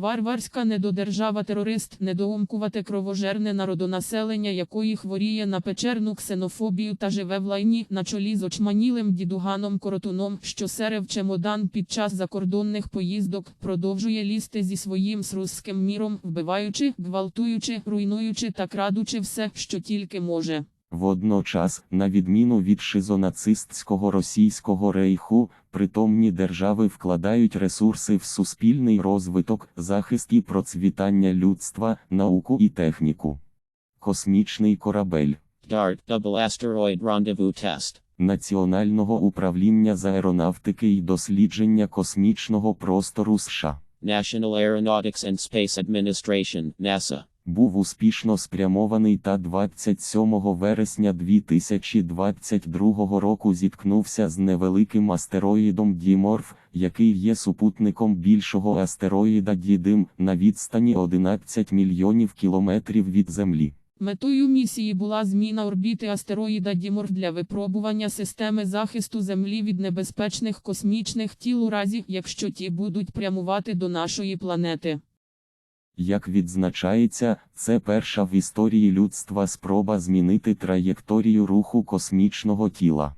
Варварська недодержава терорист, недоумкувате кровожерне народонаселення, якої хворіє на печерну ксенофобію та живе в лайні на чолі з очманілим дідуганом Коротуном, що сере в чемодан під час закордонних поїздок, продовжує лізти зі своїм срусським міром, вбиваючи, гвалтуючи, руйнуючи та крадучи все, що тільки може. Водночас, на відміну від шизонацистського російського рейху, притомні держави вкладають ресурси в суспільний розвиток, захист і процвітання людства, науку і техніку. Космічний корабель DART Double Asteroid Rendezvous Test. Національного управління з аеронавтики і дослідження космічного простору США National Aeronautics and Space Administration, NASA. Був успішно спрямований та 27 вересня 2022 року зіткнувся з невеликим астероїдом Діморф, який є супутником більшого астероїда Дідим на відстані 11 мільйонів кілометрів від Землі. Метою місії була зміна орбіти астероїда Діморф для випробування системи захисту Землі від небезпечних космічних тіл у разі, якщо ті будуть прямувати до нашої планети. Як відзначається, це перша в історії людства спроба змінити траєкторію руху космічного тіла.